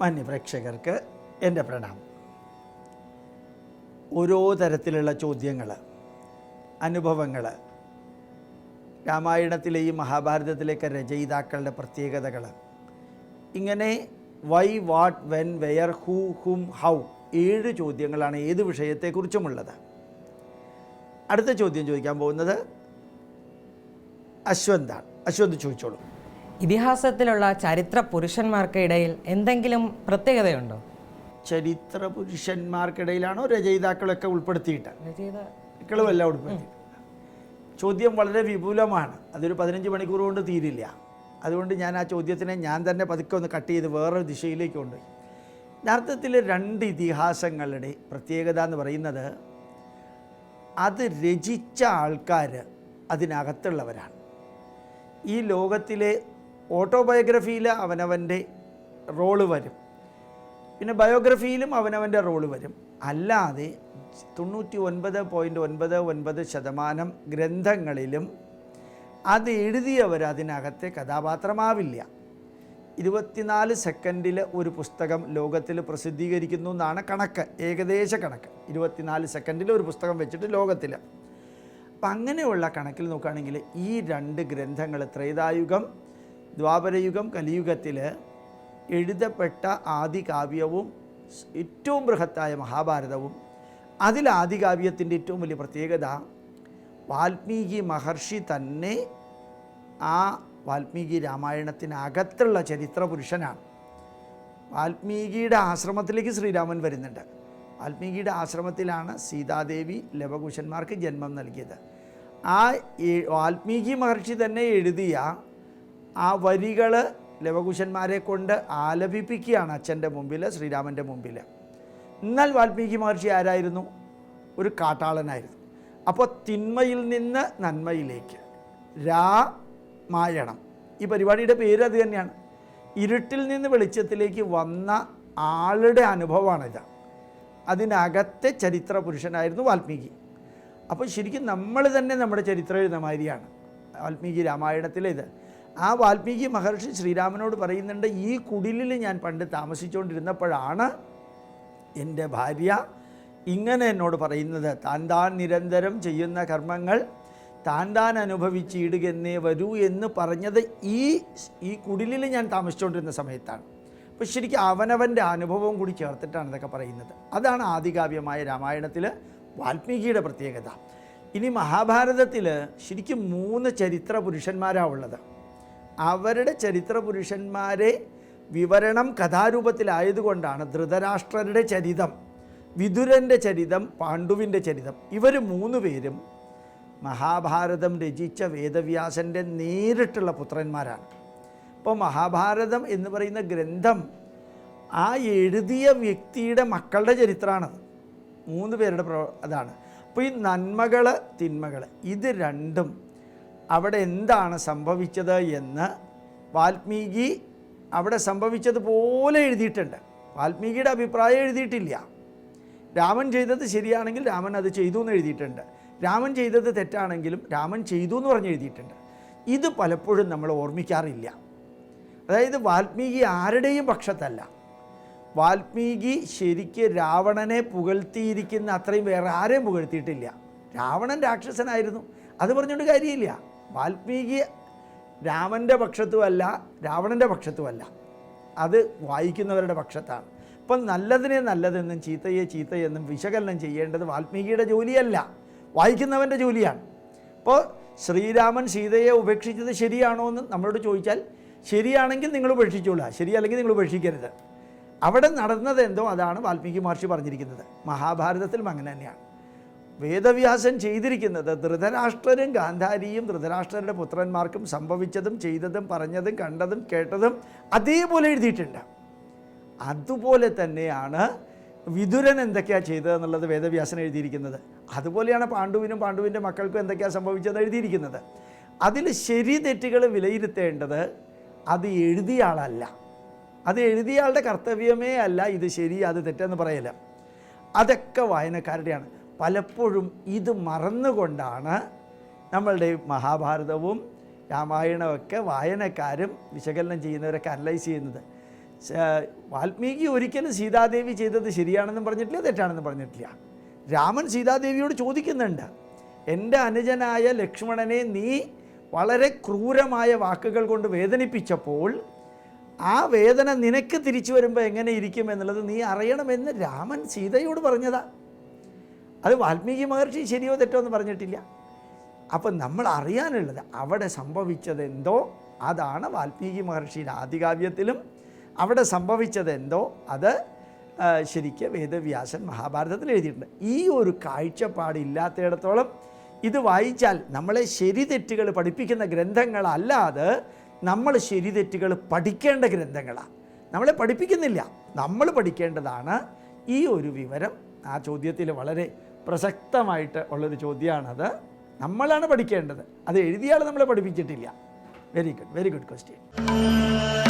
മാന്യപ്രേക്ഷകർക്ക് എന്റെ പ്രണാമം. ഓരോ തരത്തിലുള്ള ചോദ്യങ്ങൾ അനുഭവങ്ങൾ രാമായണത്തിലെയും മഹാഭാരതത്തിലേക്ക് രചയിതാക്കളുടെ പ്രത്യേകതകൾ ഇങ്ങനെ why what when where who whom how ഏഴ് ചോദ്യങ്ങളാണ് ഏത് വിഷയത്തെക്കുറിച്ചുമുള്ളത്. അടുത്ത ചോദ്യം ചോദിക്കാൻ പോകുന്നത് അശ്വന്താണ്. അശ്വന്ത് ചോദിച്ചോളൂ. ഇതിഹാസത്തിലുള്ള ചരിത്ര പുരുഷന്മാർക്ക് ഇടയിൽ എന്തെങ്കിലും പ്രത്യേകതയുണ്ടോ? ചരിത്ര പുരുഷന്മാർക്കിടയിലാണോ രചയിതാക്കളൊക്കെ ഉൾപ്പെടുത്തിയിട്ട്. രചയിതാക്കളും എല്ലാം ഉൾപ്പെടുത്തി ചോദ്യം വളരെ വിപുലമാണ്. അതൊരു പതിനഞ്ച് മണിക്കൂർ കൊണ്ട് തീരില്ല. അതുകൊണ്ട് ഞാൻ ആ ചോദ്യത്തിനെ ഞാൻ തന്നെ പതുക്കെ ഒന്ന് കട്ട് ചെയ്ത് വേറൊരു ദിശയിലേക്ക് കൊണ്ടുപോയി. യഥാർത്ഥത്തിൽ രണ്ട് ഇതിഹാസങ്ങളുടെ പ്രത്യേകത എന്ന് പറയുന്നത് അത് രചിച്ച ആൾക്കാർ അതിനകത്തുള്ളവരാണ്. ഈ ലോകത്തിലെ ഓട്ടോബയോഗ്രഫിയിൽ അവനവന്റെ റോൾ വരും. പിന്നെ ബയോഗ്രഫിയിലും അവനവന്റെ റോൾ വരും. അല്ലാതെ തൊണ്ണൂറ്റി ഒൻപത് പോയിന്റ് ഒൻപത് ഒൻപത് ശതമാനം ഗ്രന്ഥങ്ങളിലും അത് എഴുതിയവർ അതിനകത്തെ കഥാപാത്രമാവില്ല. ഇരുപത്തിനാല് സെക്കൻഡിൽ ഒരു പുസ്തകം ലോകത്തിൽ പ്രസിദ്ധീകരിക്കുന്നു എന്നാണ് കണക്ക്. ഏകദേശ കണക്ക്. ഇരുപത്തിനാല് സെക്കൻഡിൽ ഒരു പുസ്തകം വെച്ചിട്ട് ലോകത്തിൽ അപ്പം അങ്ങനെയുള്ള കണക്കിൽ നോക്കുകയാണെങ്കിൽ ഈ രണ്ട് ഗ്രന്ഥങ്ങൾ ത്രേതായുഗം ദ്വാപരയുഗം കലിയുഗത്തിൽ എഴുതപ്പെട്ട ആദികാവ്യവും കാവ്യവും ഏറ്റവും ബൃഹത്തായ മഹാഭാരതവും. അതിൽ ആദികാവ്യത്തിന്റെ ഏറ്റവും വലിയ പ്രത്യേകത വാൽമീകി മഹർഷി തന്നെ ആ വാൽമീകി രാമായണത്തിനകത്തുള്ള ചരിത്ര പുരുഷനാണ് വാൽമീകിയുടെ ആശ്രമത്തിലേക്ക് ശ്രീരാമൻ വരുന്നുണ്ട്. വാൽമീകിയുടെ ആശ്രമത്തിലാണ് സീതാദേവി ലവകുശന്മാർക്ക് ജന്മം നൽകിയത്. ആ വാൽമീകി മഹർഷി തന്നെ എഴുതിയ ആ വരികൾ ലവകുശന്മാരെ കൊണ്ട് ആലപിപ്പിക്കുകയാണ് അച്ഛന്റെ മുമ്പിൽ ശ്രീരാമന്റെ മുമ്പിൽ. എന്നാൽ വാൽമീകി മഹർഷി ആരായിരുന്നു? ഒരു കാട്ടാളനായിരുന്നു. അപ്പോൾ തിന്മയിൽ നിന്ന് നന്മയിലേക്ക്. രാമായണം ഈ പരിപാടിയുടെ പേര് അത് തന്നെയാണ്. ഇരുട്ടിൽ നിന്ന് വെളിച്ചത്തിലേക്ക് വന്ന ആളുടെ അനുഭവമാണിത്. അതിനകത്തെ ചരിത്ര പുരുഷനായിരുന്നു വാൽമീകി. അപ്പോൾ ശരിക്കും നമ്മൾ തന്നെ നമ്മുടെ ചരിത്രം എഴുതുന്ന മാതിരിയാണ്. വാൽമീകി രാമായണത്തിലെ ഇത്. ആ വാൽമീകി മഹർഷി ശ്രീരാമനോട് പറയുന്നുണ്ട് ഈ കുടിലിൽ ഞാൻ പണ്ട് താമസിച്ചുകൊണ്ടിരുന്നപ്പോഴാണ് എന്റെ ഭാര്യ ഇങ്ങനെ എന്നോട് പറയുന്നത്. താൻ താൻ നിരന്തരം ചെയ്യുന്ന കർമ്മങ്ങൾ താൻ താൻ അനുഭവിച്ചിടുകെന്നേ വരൂ എന്ന് പറഞ്ഞത് ഈ ഈ കുടിലിൽ ഞാൻ താമസിച്ചുകൊണ്ടിരുന്ന സമയത്താണ്. അപ്പോൾ ശരിക്കും അവനവന്റെ അനുഭവവും കൂടി ചേർത്തിട്ടാണ് ഇതൊക്കെ പറയുന്നത്. അതാണ് ആദികാവ്യമായ രാമായണത്തിൽ വാൽമീകിയുടെ പ്രത്യേകത. ഇനി മഹാഭാരതത്തിൽ ശരിക്കും മൂന്ന് ചരിത്ര പുരുഷന്മാരാണ് ഉള്ളത്. അവരുടെ ചരിത്ര പുരുഷന്മാരെ വിവരണം കഥാരൂപത്തിലായതുകൊണ്ടാണ് ധൃതരാഷ്ട്രരുടെ ചരിതം വിതുരന്റെ ചരിതം പാണ്ഡുവിന്റെ ചരിതം. ഇവർ മൂന്ന് പേരും മഹാഭാരതം രചിച്ച വേദവ്യാസന്റെ നേരിട്ടുള്ള പുത്രന്മാരാണ്. അപ്പോൾ മഹാഭാരതം എന്ന് പറയുന്ന ഗ്രന്ഥം ആ എഴുതിയ വ്യക്തിയുടെ മക്കളുടെ ചരിത്രമാണത് മൂന്ന് പേരുടെ പ്രോ അതാണ്. അപ്പോൾ ഈ നന്മകൾ തിന്മകൾ ഇത് രണ്ടും അവിടെ എന്താണ് സംഭവിച്ചത് എന്ന് വാൽമീകി അവിടെ സംഭവിച്ചതുപോലെ എഴുതിയിട്ടുണ്ട്. വാൽമീകിയുടെ അഭിപ്രായം എഴുതിയിട്ടില്ല. രാമൻ ചെയ്തത് ശരിയാണെങ്കിൽ രാമൻ അത് ചെയ്തു എന്ന് എഴുതിയിട്ടുണ്ട്. രാമൻ ചെയ്തത് തെറ്റാണെങ്കിലും രാമൻ ചെയ്തു എന്ന് പറഞ്ഞ് എഴുതിയിട്ടുണ്ട്. ഇത് പലപ്പോഴും നമ്മൾ ഓർമ്മിക്കാറില്ല. അതായത് വാൽമീകി ആരുടെയും പക്ഷത്തല്ല. വാൽമീകി ശരിക്ക് രാവണനെ പുകഴ്ത്തിയിരിക്കുന്ന അത്രയും വേറെ ആരെയും പുകഴ്ത്തിയിട്ടില്ല. രാവണൻ രാക്ഷസനായിരുന്നു. അത് പറഞ്ഞുകൊണ്ട് കാര്യമില്ല. വാൽമീകി രാമന്റെ പക്ഷത്തുമല്ല രാവണന്റെ പക്ഷത്തുമല്ല അത് വായിക്കുന്നവരുടെ പക്ഷത്താണ്. അപ്പം നല്ലതിനെ നല്ലതെന്നും ചീത്തയെ ചീത്തയെന്നും വിശകലനം ചെയ്യേണ്ടത് വാൽമീകിയുടെ ജോലിയല്ല. വായിക്കുന്നവന്റെ ജോലിയാണ്. അപ്പോൾ ശ്രീരാമൻ സീതയെ ഉപേക്ഷിച്ചത് ശരിയാണോ എന്ന് നമ്മളോട് ചോദിച്ചാൽ ശരിയാണെങ്കിൽ നിങ്ങൾ ഉപേക്ഷിച്ചോളുക ശരിയല്ലെങ്കിൽ നിങ്ങൾ ഉപേക്ഷിക്കരുത്. അവിടെ നടന്നത് എന്തോ അതാണ് വാൽമീകി മഹർഷി പറഞ്ഞിരിക്കുന്നത്. മഹാഭാരതത്തിലും അങ്ങനെ തന്നെയാണ്. വേദവ്യാസൻ ചെയ്തിരിക്കുന്നത് ധൃതരാഷ്ട്രനും ഗാന്ധാരിയും ധൃതരാഷ്ട്രരുടെ പുത്രന്മാർക്കും സംഭവിച്ചതും ചെയ്തതും പറഞ്ഞതും കണ്ടതും കേട്ടതും അതേപോലെ എഴുതിയിട്ടുണ്ട്. അതുപോലെ തന്നെയാണ് വിതുരൻ എന്തൊക്കെയാണ് ചെയ്തതെന്നുള്ളത് വേദവ്യാസൻ എഴുതിയിരിക്കുന്നത്. അതുപോലെയാണ് പാണ്ഡുവിനും പാണ്ഡുവിന്റെ മക്കൾക്കും എന്തൊക്കെയാണ് സംഭവിച്ചത് എഴുതിയിരിക്കുന്നത്. അതിൽ ശരി തെറ്റുകൾ വിലയിരുത്തേണ്ടത് അത് എഴുതിയ ആളല്ല. അത് എഴുതിയ ആളുടെ കർത്തവ്യമേ അല്ല ഇത് ശരി അത് തെറ്റെന്ന് പറയല്ല അതൊക്കെ വായനക്കാരുടെയാണ്. പലപ്പോഴും ഇത് മറന്നുകൊണ്ടാണ് നമ്മളുടെ മഹാഭാരതവും രാമായണമൊക്കെ വായനക്കാരും വിശകലനം ചെയ്യുന്നവരൊക്കെ അനലൈസ് ചെയ്യുന്നത്. വാൽമീകി ഒരിക്കലും സീതാദേവി ചെയ്തത് ശരിയാണെന്നും പറഞ്ഞിട്ടില്ല തെറ്റാണെന്നും പറഞ്ഞിട്ടില്ല. രാമൻ സീതാദേവിയോട് ചോദിക്കുന്നുണ്ട് എന്റെ അനുജനായ ലക്ഷ്മണനെ നീ വളരെ ക്രൂരമായ വാക്കുകൾ കൊണ്ട് വേദനിപ്പിച്ചപ്പോൾ ആ വേദന നിനക്ക് തിരിച്ചു വരുമ്പോൾ എങ്ങനെ ഇരിക്കും എന്നുള്ളത് നീ അറിയണമെന്ന് രാമൻ സീതയോട് പറഞ്ഞതാ. അത് വാൽമീകി മഹർഷി ശരിയോ തെറ്റോ എന്ന് പറഞ്ഞിട്ടില്ല. അപ്പം നമ്മൾ അറിയാനുള്ളത് അവിടെ സംഭവിച്ചത് എന്തോ അതാണ് വാൽമീകി മഹർഷിയുടെ ആദികാവ്യത്തിലും അവിടെ സംഭവിച്ചത് എന്തോ അത് ശരിക്ക് വേദവ്യാസൻ മഹാഭാരതത്തിൽ എഴുതിയിട്ടുണ്ട്. ഈ ഒരു കാഴ്ചപ്പാടില്ലാത്തിടത്തോളം ഇത് വായിച്ചാൽ നമ്മളെ ശരി തെറ്റുകൾ പഠിപ്പിക്കുന്ന ഗ്രന്ഥങ്ങളല്ലാതെ നമ്മൾ ശരി തെറ്റുകൾ പഠിക്കേണ്ട ഗ്രന്ഥങ്ങളാണ് നമ്മളെ പഠിപ്പിക്കുന്നില്ല. നമ്മൾ പഠിക്കേണ്ടതാണ് ഈ ഒരു വിവരം. ആ ചോദ്യത്തിൽ വളരെ പ്രസക്തമായിട്ട് ഉള്ളൊരു ചോദ്യമാണത് നമ്മളാണ് പഠിക്കേണ്ടത്. അത് എഴുതിയാൾ നമ്മളെ പഠിപ്പിച്ചിട്ടില്ല. Very good very good question